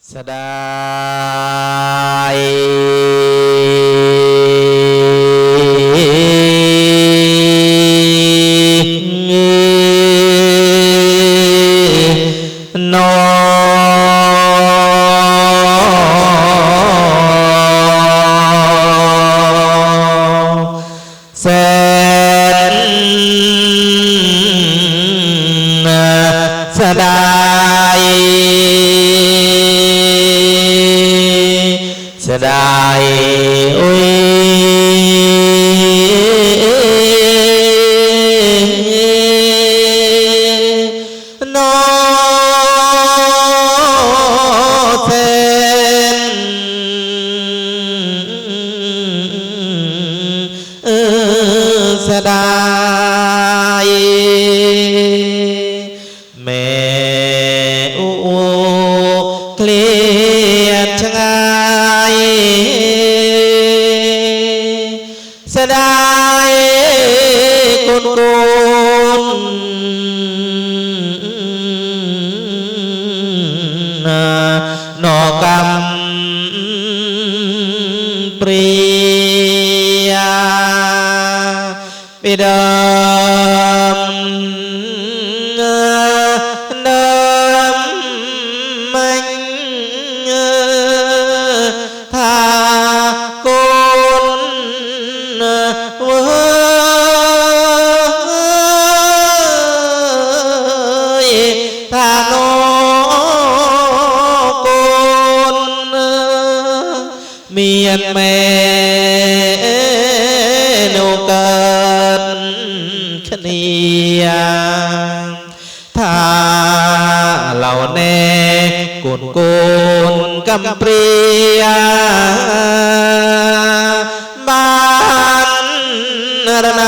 สด สดายโอ้ยนอแสนเออสดายแม่ สดายกุนกุนนอกำปรียาปิดม ทาโนกุนเมียนแม่นเกิดขเนียถ้าเหล่าแน่กุนกุนกำปรียบ้านรนา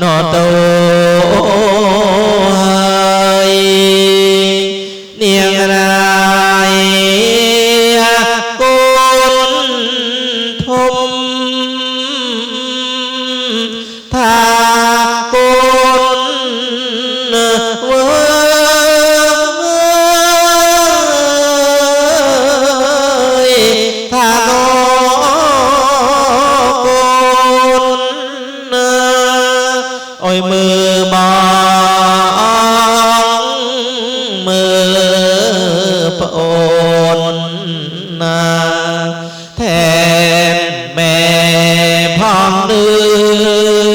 นอโตเนียงรายกุลทมทา อยมือมองมือประโอนนาแทนแม่พองดือ